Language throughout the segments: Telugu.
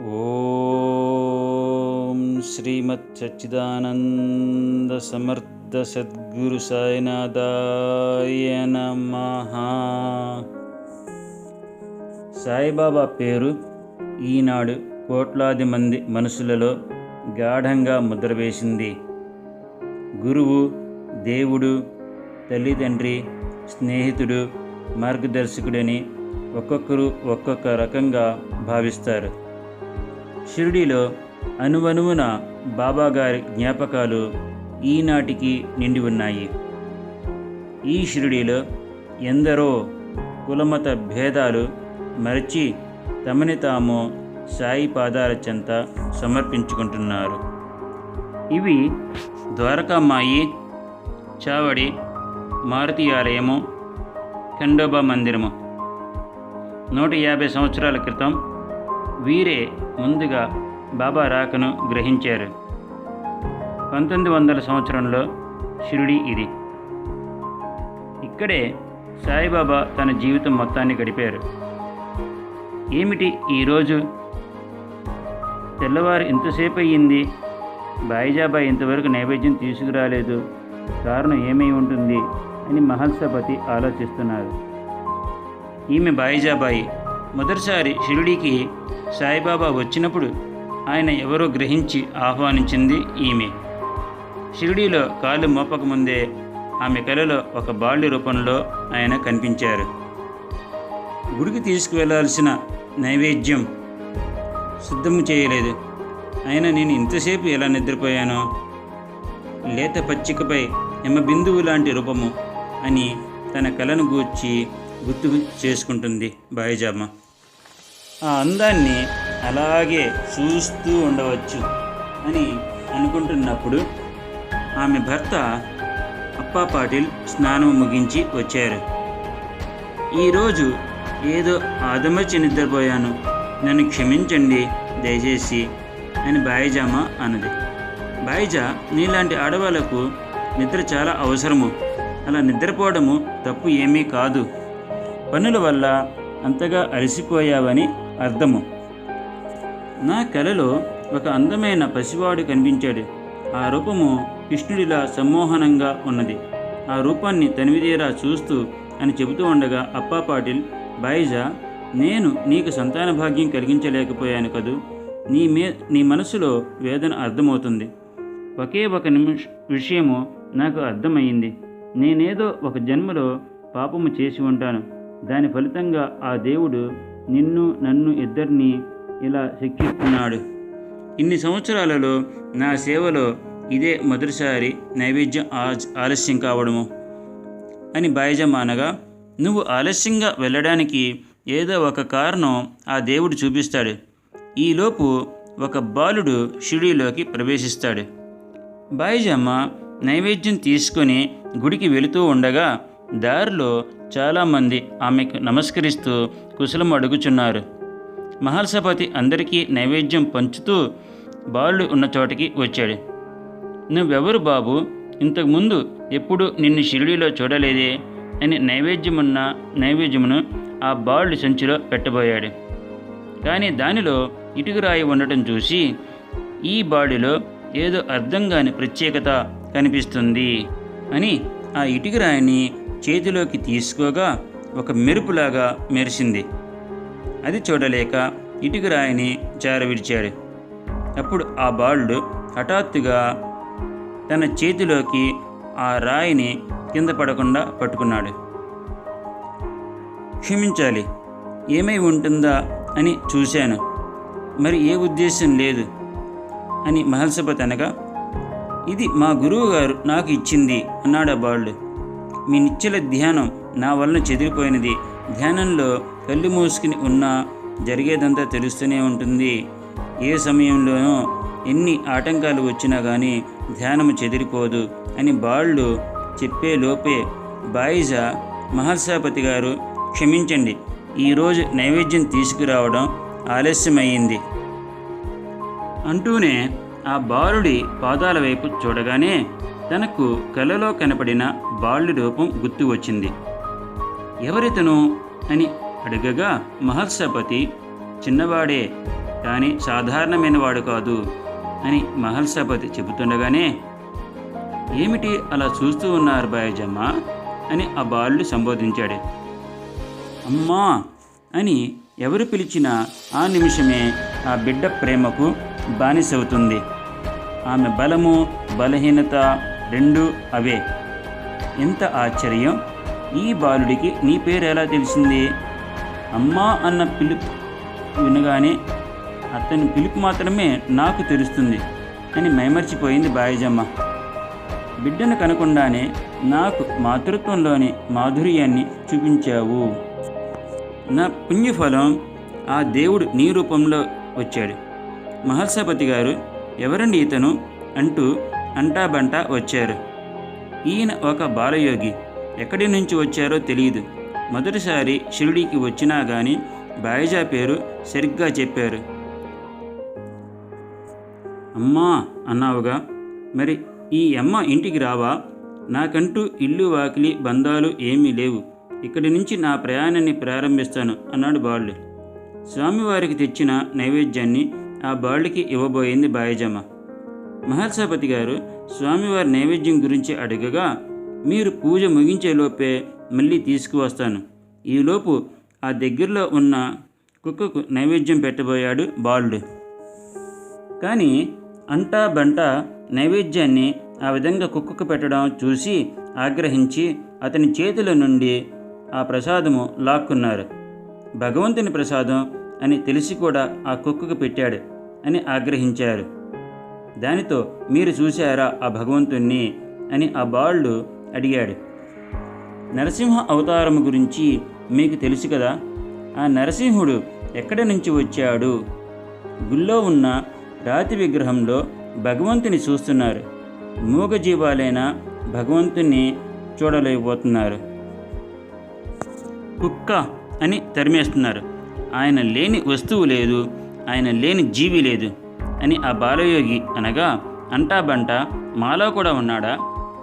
ఓం శ్రీమత్ సచ్చిదానంద సమర్థ సద్గురు సాయినాథాయ నమః. సాయిబాబా పేరు ఈనాడు కోట్లాది మంది మనసులలో గాఢంగా ముద్ర వేసింది. గురువు దేవుడు తల్లిదండ్రి స్నేహితుడు మార్గదర్శకుడని ఒక్కొక్కరు ఒక్కొక్క రకంగా భావిస్తారు. షిరిడీలో అనువనువున బాబాగారి జ్ఞాపకాలు ఈనాటికి నిండి ఉన్నాయి. ఈ షిరిడీలో ఎందరో కులమత భేదాలు మరచి తమని తాము సాయి పాదాల చెంత సమర్పించుకుంటున్నారు. ఇవి ద్వారకామాయి చావడి మారుతి ఆలయము ఖండోబా మందిరము. నూట యాభై సంవత్సరాల క్రితం వీరే ముందుగా బాబా రాకను గ్రహించారు. పంతొమ్మిది వందల సంవత్సరంలో షిరిడి ఇది. ఇక్కడే సాయిబాబా తన జీవితం మొత్తాన్ని గడిపారు. ఏమిటి ఈరోజు తెల్లవారు ఇంతసేపు అయ్యింది. బాయిజాబా ఇంతవరకు నైవేద్యం తీసుకురాలేదు. కారణం ఏమై ఉంటుంది అని మహత్సపతి ఆలోచిస్తున్నారు. ఈమె బాయిజాబాయి. మొదటిసారి షిరిడీకి సాయిబాబా వచ్చినప్పుడు ఆయన ఎవరో గ్రహించి ఆహ్వానించింది ఈమె. షిరిడీలో కాలు మోపకముందే ఆమె కలలో ఒక బాల్య రూపంలో ఆయన కనిపించారు. గుడికి తీసుకువెళ్ళాల్సిన నైవేద్యం సిద్ధము చేయలేదు. అయినా నేను ఇంతసేపు ఎలా నిద్రపోయానో? లేత పచ్చికపై హిమబిందువు బిందువు లాంటి రూపము అని తన కలను గూర్చి గుర్తు చేసుకుంటుంది బాయిజామ. ఆ అందాన్ని అలాగే చూస్తూ ఉండవచ్చు అని అనుకుంటున్నప్పుడు ఆమె భర్త అప్పా పాటిల్ స్నానం ముగించి వచ్చారు. ఈరోజు ఏదో ఆదమర్చి నిద్రపోయాను. నన్ను క్షమించండి దయచేసి అని బాయిజామ అన్నది. బాయిజా నీలాంటి ఆడవాళ్ళకు నిద్ర చాలా అవసరము. అలా నిద్రపోవడము తప్పు ఏమీ కాదు. పనుల వల్ల అంతగా అలసిపోయావని అర్థము. నా కలలో ఒక అందమైన పసివాడు కనిపించాడు. ఆ రూపము కృష్ణుడిలా సమ్మోహనంగా ఉన్నది. ఆ రూపాన్ని తనివిదేరా చూస్తూ అని చెబుతూ ఉండగా అప్పా పాటిల్ బాయిజా నేను నీకు సంతాన భాగ్యం కలిగించలేకపోయాను కదూ. నీ మే నీ మనసులో వేదన అర్థమవుతుంది. ఒకే ఒక నిమిష విషయము నాకు అర్థమయ్యింది. నేనేదో ఒక జన్మలో పాపము చేసి ఉంటాను. దాని ఫలితంగా ఆ దేవుడు నిన్ను నన్ను ఇద్దరిని ఇలా శిక్షిస్తున్నాడు. ఇన్ని సంవత్సరాలలో నా సేవలో ఇదే మొదటిసారి నైవేద్యం ఆ- ఆలస్యం కావడము. అని బాయిజమ్మ అనగా నువ్వు ఆలస్యంగా వెళ్ళడానికి ఏదో ఒక కారణం ఆ దేవుడు చూపిస్తాడు. ఈలోపు ఒక బాలుడు షిడిలోకి ప్రవేశిస్తాడు. బాయిజమ్మ నైవేద్యం తీసుకొని గుడికి వెళుతూ ఉండగా దారిలో చాలామంది ఆమెకు నమస్కరిస్తూ కుశలం అడుగుచున్నారు. మహల్సపతి అందరికీ నైవేద్యం పంచుతూ బాలుడు ఉన్న చోటికి వచ్చాడు. నువ్వెవరు బాబు? ఇంతకుముందు ఎప్పుడు నిన్ను షిరిడీలో చూడలేదే అని నైవేద్యమున్న నైవేద్యమును ఆ బాలుడి సంచిలో పెట్టబోయాడు. కానీ దానిలో ఇటుకురాయి ఉండటం చూసి ఈ బాడీలో ఏదో అర్థం కాని ప్రత్యేకత కనిపిస్తుంది అని ఆ ఇటుకరాయిని చేతిలోకి తీసుకోగా ఒక మెరుపులాగా మెరిసింది. అది చూడలేక ఇటుకరాయిని జారవిడిచాడు. అప్పుడు ఆ బాలుడు హఠాత్తుగా తన చేతిలోకి ఆ రాయిని కింద పడకుండా పట్టుకున్నాడు. క్షమించాలి ఏమై ఉంటుందా? అని చూశాను. మరి ఏ ఉద్దేశం లేదు అని మహల్సపతి అనగా ఇది మా గురువు గారు నాకు ఇచ్చింది అన్నాడు ఆ బాలుడు. మీ నిచ్చెల ధ్యానం నా వలన చెదిరిపోయినది. ధ్యానంలో కళ్ళు మూసుకుని ఉన్నా జరిగేదంతా తెలుస్తూనే ఉంటుంది. ఏ సమయంలోనో ఎన్ని ఆటంకాలు వచ్చినా కానీ ధ్యానము చెదిరిపోదు అని బాళ్ళు చెప్పే లోపే బాయిజా మహర్షాపతి గారు క్షమించండి ఈరోజు నైవేద్యం తీసుకురావడం ఆలస్యమయ్యింది. అంటూనే ఆ బాలుడి పాదాల వైపు చూడగానే తనకు కలలో కనపడిన బాలుడి రూపం గుర్తు వచ్చింది. ఎవరితను? అని అడగగా మహర్షపతి చిన్నవాడే కానీ సాధారణమైన వాడు కాదు అని మహర్షపతి చెబుతుండగానే ఏమిటి అలా చూస్తూ ఉన్నారు బాయజమ్మ? అని ఆ బాలుడు సంబోధించాడు. అమ్మా అని ఎవరు పిలిచినా ఆ నిమిషమే ఆ బిడ్డ ప్రేమకు బానిసవుతుంది. ఆమె బలము బలహీనత రెండు అవే. ఎంత ఆశ్చర్యం! ఈ బాలుడికి నీ పేరు ఎలా తెలిసింది? అమ్మా అన్న పిలుపు వినగానే అతని పిలుపు మాత్రమే నాకు తెలుస్తుంది. అని మైమర్చిపోయింది బాయజమ్మ. బిడ్డను కనకుండానే నాకు మాతృత్వంలోని మాధుర్యాన్ని చూపించావు. నా పుణ్యఫలం ఆ దేవుడు నీ రూపంలో వచ్చాడు. మహర్షపతి గారు ఎవరండి ఇతను? అంటూ అంటాబంటా వచ్చారు. ఈయన ఒక బాలయోగి. ఎక్కడి నుంచి వచ్చారో తెలియదు మొదటిసారి షిరిడీకి వచ్చినా గాని బాయిజా పేరు సరిగ్గా చెప్పారు. అమ్మా అన్నావుగా. మరి ఈ అమ్మ ఇంటికి రావా? నాకంటూ ఇల్లు వాకిలి బంధాలు ఏమీ లేవు. ఇక్కడి నుంచి నా ప్రయాణాన్ని ప్రారంభిస్తాను అన్నాడు బాలుడు. స్వామివారికి తెచ్చిన నైవేద్యాన్ని ఆ బాలుడికి ఇవ్వబోయింది బాయజమ్మ. మహర్షపతి గారు స్వామివారి నైవేద్యం గురించి అడగగా మీరు పూజ ముగించేలోపే మళ్ళీ తీసుకువస్తాను. ఈలోపు ఆ దగ్గరలో ఉన్న కుక్కకు నైవేద్యం పెట్టబోయాడు బాలుడు. కానీ అంటా బంట నైవేద్యాన్ని ఆ విధంగా కుక్కకు పెట్టడం చూసి ఆగ్రహించి అతని చేతుల నుండి ఆ ప్రసాదము లాక్కున్నారు. భగవంతుని ప్రసాదం అని తెలిసి కూడా ఆ కుక్కకు పెట్టాడు అని ఆగ్రహించారు. దానితో మీరు చూశారా ఆ భగవంతుణ్ణి? అని ఆ బాలుడు అడిగాడు. నరసింహ అవతారం గురించి మీకు తెలుసు కదా? ఆ నరసింహుడు ఎక్కడి నుంచి వచ్చాడు? గుళ్ళో ఉన్న రాతి విగ్రహంలో భగవంతుని చూస్తున్నారు. మూగజీవాలైన భగవంతుని చూడలేకపోతున్నారు. కుక్క అని తరిమేస్తున్నారు. ఆయన లేని వస్తువు లేదు ఆయన లేని జీవి లేదు అని ఆ బాలయోగి అనగా అంటాబంట మాలో కూడా ఉన్నాడా?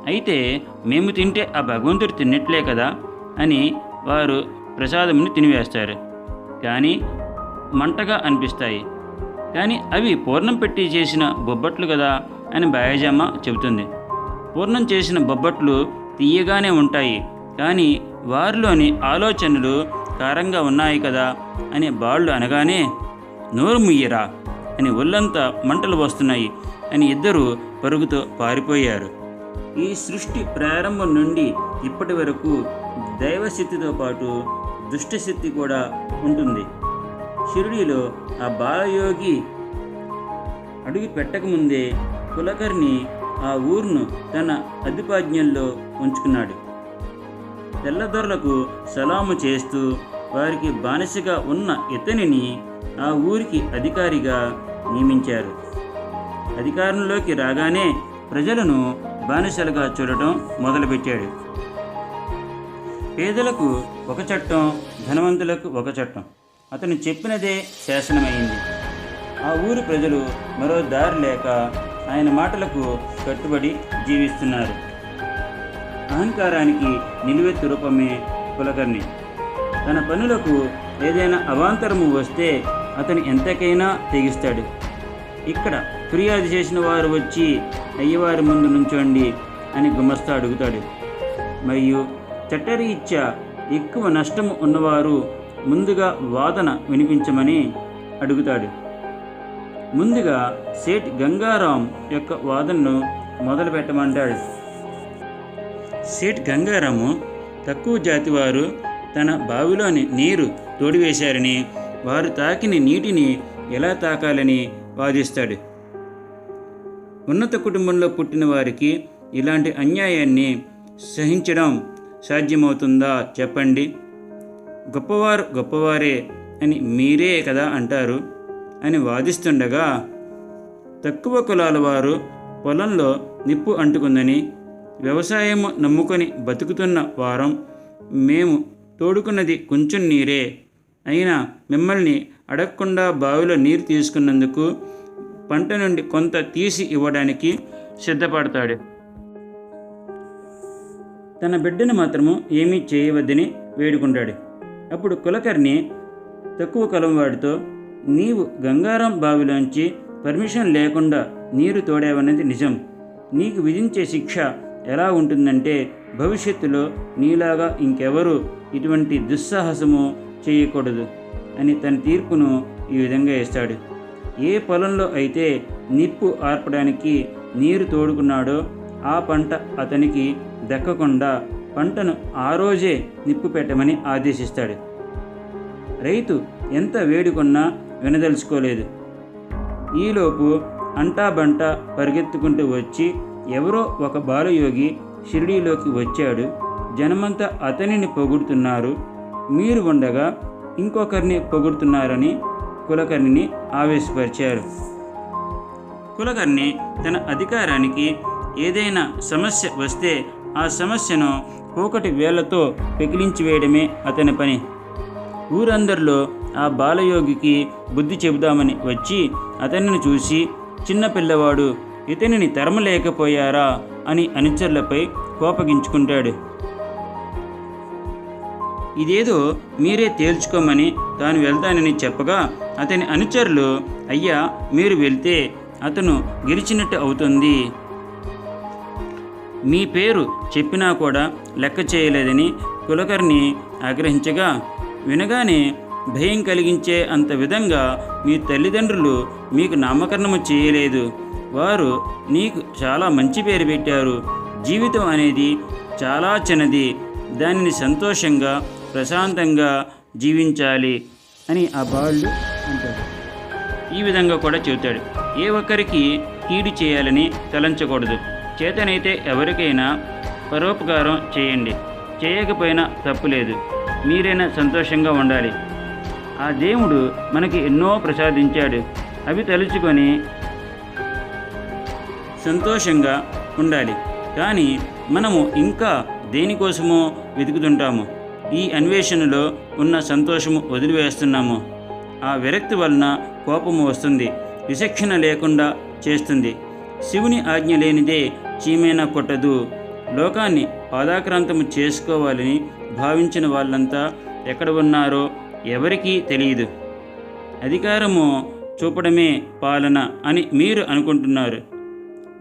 అయితే మేము తింటే ఆ భగవంతుడు తిన్నట్లే కదా అని వారు ప్రసాదముని తినివేస్తారు. కానీ మంటగా అనిపిస్తాయి. కానీ అవి పూర్ణం పెట్టి చేసిన బొబ్బట్లు కదా అని బాయజమ్మ చెబుతుంది. పూర్ణం చేసిన బొబ్బట్లు తీయగానే ఉంటాయి. కానీ వారిలోని ఆలోచనలు కారంగా ఉన్నాయి కదా అని బాళ్ళు అనగానే నోరు ముయ్యరా అని ఒళ్ళంతా మంటలు వస్తున్నాయి అని ఇద్దరు పరుగుతో పారిపోయారు. ఈ సృష్టి ప్రారంభం నుండి ఇప్పటి వరకు దైవశక్తితో పాటు దుష్టశక్తి కూడా ఉంటుంది. షిరిడీలో ఆ బాలయోగి అడుగు పెట్టకముందే కులకర్ణి ఆ ఊరును తన అధిపాజ్ఞంలో ఉంచుకున్నాడు. తెల్లదొరలకు సలాము చేస్తూ వారికి బానిసగా ఉన్న ఇతనిని ఆ ఊరికి అధికారిగా నియమించారు. అధికారంలోకి రాగానే ప్రజలను బానిసలుగా చూడటం మొదలుపెట్టాడు. పేదలకు ఒక చట్టం ధనవంతులకు ఒక చట్టం. అతను చెప్పినదే శాసనమైంది. ఆ ఊరి ప్రజలు మరో దారి లేక ఆయన మాటలకు కట్టుబడి జీవిస్తున్నారు. అహంకారానికి నిలువెత్తు రూపమే కులకర్ణి. తన పనులకు ఏదైనా అవాంతరము వస్తే అతను ఎంతకైనా తెగిస్తాడు. ఇక్కడ ఫిర్యాదు చేసిన వారు వచ్చి అయ్యవారి ముందు నుంచోండి అని గుమస్తా అడుగుతాడు. మరియు చట్టరీత్యా ఎక్కువ నష్టము ఉన్నవారు ముందుగా వాదన వినిపించమని అడుగుతాడు. ముందుగా సేట్ గంగారాం యొక్క వాదనను మొదలు పెట్టమంటాడు సేట్ గంగారాము తక్కువ జాతి వారు తన బావిలోని నీరు తోడివేశారని వారు తాకిన నీటిని ఎలా తాకాలని వాదిస్తాడు. ఉన్నత కుటుంబంలో పుట్టిన వారికి ఇలాంటి అన్యాయాన్ని సహించడం సాధ్యమవుతుందా చెప్పండి. గొప్పవారు గొప్పవారే అని మీరే కదా అంటారు అని వాదిస్తుండగా తక్కువ కులాల వారు పొలంలో నిప్పు అంటుకుందని వ్యవసాయము నమ్ముకొని బతుకుతున్న వారం మేము తోడుకున్నది కొంచెం నీరే. అయినా మిమ్మల్ని అడగకుండా బావిలో నీరు తీసుకున్నందుకు పంట నుండి కొంత తీసి ఇవ్వడానికి సిద్ధపడతాడు. తన బిడ్డను మాత్రము ఏమీ చేయవద్దని వేడుకుంటాడు. అప్పుడు కులకర్ణి తక్కువ కులం వాడితో నీవు గంగారం బావిలోంచి పర్మిషన్ లేకుండా నీరు తోడావన్నది నిజం. నీకు విధించే శిక్ష ఎలా ఉంటుందంటే భవిష్యత్తులో నీలాగా ఇంకెవరు ఇటువంటి దుస్సాహసము చేయకూడదు అని తన తీర్పును ఈ విధంగా ఇస్తాడు ఏ పొలంలో అయితే నిప్పు ఆర్పడానికి నీరు తోడుకున్నాడో ఆ పంట అతనికి దక్కకుండా పంటను ఆ రోజే నిప్పు పెట్టమని ఆదేశిస్తాడు. రైతు ఎంత వేడుకున్నా వినదలుచుకోలేదు. ఈలోపు అంటా బంట పరిగెత్తుకుంటూ వచ్చి ఎవరో ఒక బాలయోగి షిరిడీలోకి వచ్చాడు. జనమంతా అతనిని పొగుడుతున్నారు. మీరు ఉండగా ఇంకొకరిని పొగుడుతున్నారని కులకర్ణిని ఆవేశపరిచారు. కులకర్ణి తన అధికారానికి ఏదైనా సమస్య వస్తే ఆ సమస్యను కూకటి వేళ్ళతో పెకిలించి వేయడమే అతని పని. ఊరందరిలో ఆ బాలయోగికి బుద్ధి చెబుదామని వచ్చి అతనిని చూసి చిన్న పిల్లవాడు ఇతనిని తరమలేకపోయారా అని అనుచరులపై కోపగించుకుంటాడు. ఇదేదో మీరే తేల్చుకోమని తాను వెళ్తానని చెప్పగా అతని అనుచరులు అయ్యా మీరు వెళ్తే అతను గెలిచినట్టు అవుతుంది. మీ పేరు చెప్పినా కూడా లెక్క చేయలేదని కులకర్ణి ఆగ్రహించగా వినగానే భయం కలిగించే అంత విధంగా మీ తల్లిదండ్రులు మీకు నామకరణము చేయలేదు. వారు నీకు చాలా మంచి పేరు పెట్టారు. జీవితం అనేది చాలా చిన్నది. దానిని సంతోషంగా ప్రశాంతంగా జీవించాలి అని ఆ బాలుడు అంటాడు. ఈ విధంగా కూడా చెబుతాడు. ఏ ఒక్కరికి కీడు చేయాలని తలంచకూడదు. చేతనైతే ఎవరికైనా పరోపకారం చేయండి. చేయకపోయినా తప్పులేదు మీరైనా సంతోషంగా ఉండాలి. ఆ దేవుడు మనకి ఎన్నో ప్రసాదించాడు. అవి తలుచుకొని సంతోషంగా ఉండాలి. కానీ మనము ఇంకా దేనికోసమో వెతుకుతుంటాము. ఈ అన్వేషణలో ఉన్న సంతోషము వదిలివేస్తున్నాము. ఆ విరక్తి వలన కోపము వస్తుంది. విచక్షణ లేకుండా చేస్తుంది. శివుని ఆజ్ఞ లేనిదే చీమైనా కొట్టదు. లోకాన్ని పాదాక్రాంతము చేసుకోవాలని భావించిన వాళ్ళంతా ఎక్కడ ఉన్నారో ఎవరికీ తెలియదు. అధికారము చూపడమే పాలన అని మీరు అనుకుంటున్నారు.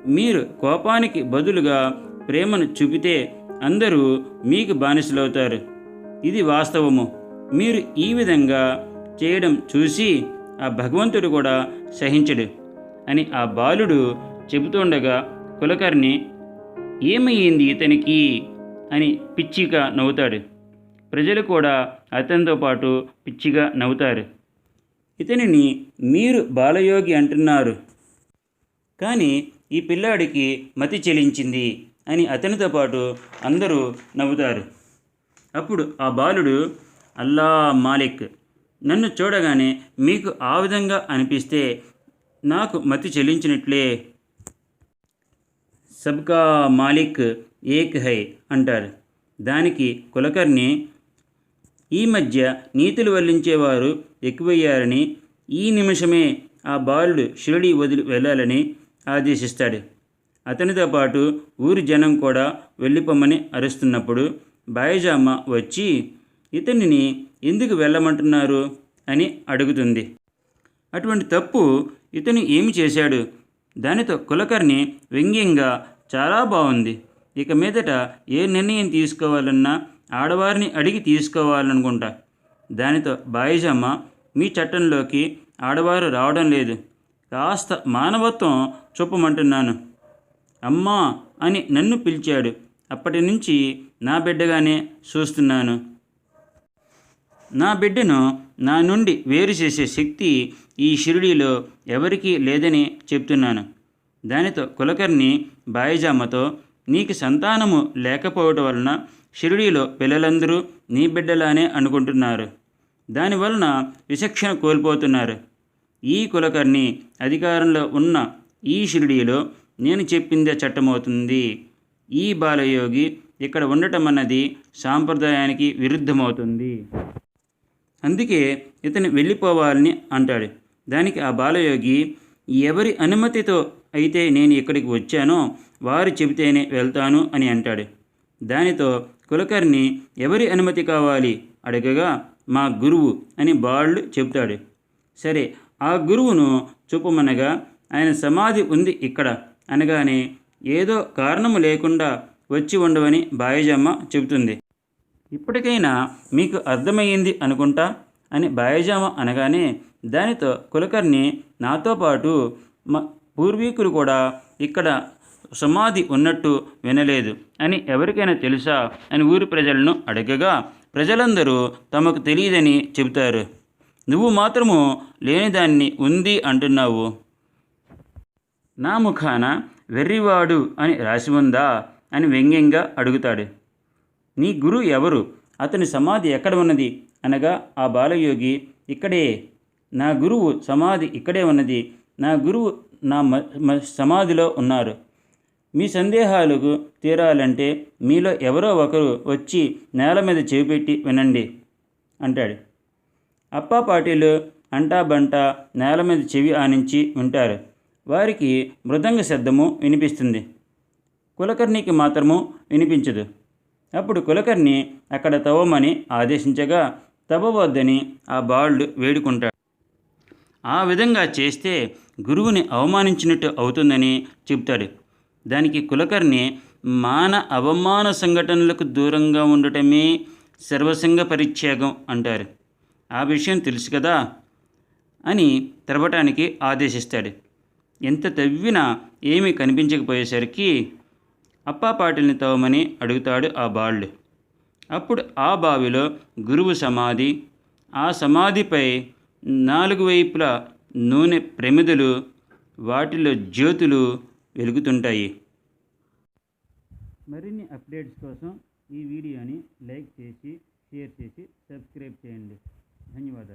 మీరు కోపానికి బదులుగా ప్రేమను చూపితే అందరూ మీకు బానిసలవుతారు. ఇది వాస్తవము. మీరు ఈ విధంగా చేయడం చూసి ఆ భగవంతుడు కూడా సహించడు అని ఆ బాలుడు చెబుతుండగా కులకర్ణి ఏమయ్యింది ఇతనికి? అని పిచ్చిగా నవ్వుతాడు. ప్రజలు కూడా అతనితో పాటు పిచ్చిగా నవ్వుతారు. ఇతనిని మీరు బాలయోగి అంటున్నారు. కానీ ఈ పిల్లాడికి మతి చెలించింది అని అతనితో పాటు అందరూ నవ్వుతారు. అప్పుడు ఆ బాలుడు అల్లా మాలిక్ నన్ను చూడగానే మీకు ఆ విధంగా అనిపిస్తే నాకు మతి చెల్లించినట్లే సబ్కా మాలిక్ ఏక్ హై అంటారు. దానికి కులకర్ణి ఈ మధ్య నీతులు వల్లించేవారు ఎక్కువయ్యారని ఈ నిమిషమే ఆ బాలుడు షిరిడి వదిలి వెళ్ళాలని ఆదేశిస్తాడు. అతనితో పాటు ఊరి జనం కూడా వెళ్ళిపోమని అరుస్తున్నప్పుడు బాయిజామ వచ్చి ఇతనిని ఎందుకు వెళ్ళమంటున్నారు? అని అడుగుతుంది. అటువంటి తప్పు ఇతను ఏమి చేశాడు? దానితో కులకర్ణి వ్యంగ్యంగా చాలా బాగుంది ఇక మీదట ఏ నిర్ణయం తీసుకోవాలన్నా ఆడవారిని అడిగి తీసుకోవాలనుకుంటా. దానితో బాయిజమ్మ మీ చట్టంలోకి ఆడవారు రావడం లేదు. కాస్త మానవత్వం చూపమంటున్నాను. అమ్మా అని నన్ను పిలిచాడు. అప్పటి నుంచి నా బిడ్డగానే చూస్తున్నాను. నా బిడ్డను నా నుండి వేరు చేసే శక్తి ఈ షిరిడీలో ఎవరికీ లేదని చెప్తున్నాను. దానితో కులకర్ణి బాయిజామతో నీకు సంతానము లేకపోవటం వలన షిరిడీలో పిల్లలందరూ నీ బిడ్డలానే అనుకుంటున్నారు. దానివలన విచక్షణ కోల్పోతున్నారు. ఈ కులకర్ణి అధికారంలో ఉన్న ఈ షిరిడీలో నేను చెప్పిందే చట్టమవుతుంది. ఈ బాలయోగి ఇక్కడ ఉండటం అన్నది సాంప్రదాయానికి విరుద్ధమవుతుంది. అందుకే ఇతను వెళ్ళిపోవాలని అంటాడు. దానికి ఆ బాలయోగి ఎవరి అనుమతితో అయితే నేను ఇక్కడికి వచ్చానో వారు చెబితేనే వెళ్తాను అని అంటాడు. దానితో కులకర్ణి ఎవరి అనుమతి కావాలి? అడగగా మా గురువు అని బాలుడు చెబుతాడు. సరే ఆ గురువును చూపమనగా ఆయన సమాధి ఉంది ఇక్కడ. అనగానే ఏదో కారణము లేకుండా వచ్చి ఉండవని బాయజమ్మ చెబుతుంది. ఇప్పటికైనా మీకు అర్థమయ్యింది అనుకుంటా? అని బాయజామ అనగానే దానితో కులకర్ణి నాతో పాటు మా పూర్వీకులు కూడా ఇక్కడ సమాధి ఉన్నట్టు వినలేదు. అని ఎవరికైనా తెలుసా? అని ఊరి ప్రజలను అడగగా ప్రజలందరూ తమకు తెలియదని చెబుతారు. నువ్వు మాత్రము లేనిదాన్ని ఉంది అంటున్నావు. నా ముఖాన వెర్రివాడు అని రాసి ఉందా అని వ్యంగ్యంగా అడుగుతాడు. నీ గురువు ఎవరు? అతని సమాధి ఎక్కడ ఉన్నది? అనగా ఆ బాలయోగి ఇక్కడే. నా గురువు సమాధి ఇక్కడే ఉన్నది. నా గురువు నా మ- మ- సమాధిలో ఉన్నారు. మీ సందేహాలకు తీరాలంటే మీలో ఎవరో ఒకరు వచ్చి నేల మీద చేపెట్టి వినండి అంటాడు. అప్పా పాటీలు అంటా బంట నేల మీద చెవి ఆనించి ఉంటారు. వారికి మృదంగ శబ్దము వినిపిస్తుంది. కులకర్ణికి మాత్రము వినిపించదు. అప్పుడు కులకర్ణి అక్కడ తవ్వమని ఆదేశించగా తవ్వవద్దని ఆ బాలుడు వేడుకుంటాడు. ఆ విధంగా చేస్తే గురువుని అవమానించినట్టు అవుతుందని చెబుతాడు. దానికి కులకర్ణి మాన అవమాన సంఘటనలకు దూరంగా ఉండటమే సర్వసంగ పరిత్యాగం అంటారు. ఆ విషయం తెలుసు కదా అని తెరవటానికి ఆదేశిస్తాడు. ఎంత తవ్వినా ఏమీ కనిపించకపోయేసరికి అప్పాపాటిల్ని తవ్వమని అడుగుతాడు ఆ బాలుడు. అప్పుడు ఆ బావిలో గురువు సమాధి ఆ సమాధిపై నాలుగు వైపులా నూనె ప్రమిదలు వాటిలో జ్యోతులు వెలుగుతుంటాయి. మరిన్ని అప్డేట్స్ కోసం ఈ వీడియోని లైక్ చేసి షేర్ చేసి సబ్స్క్రైబ్ చేయండి. धन्यवाद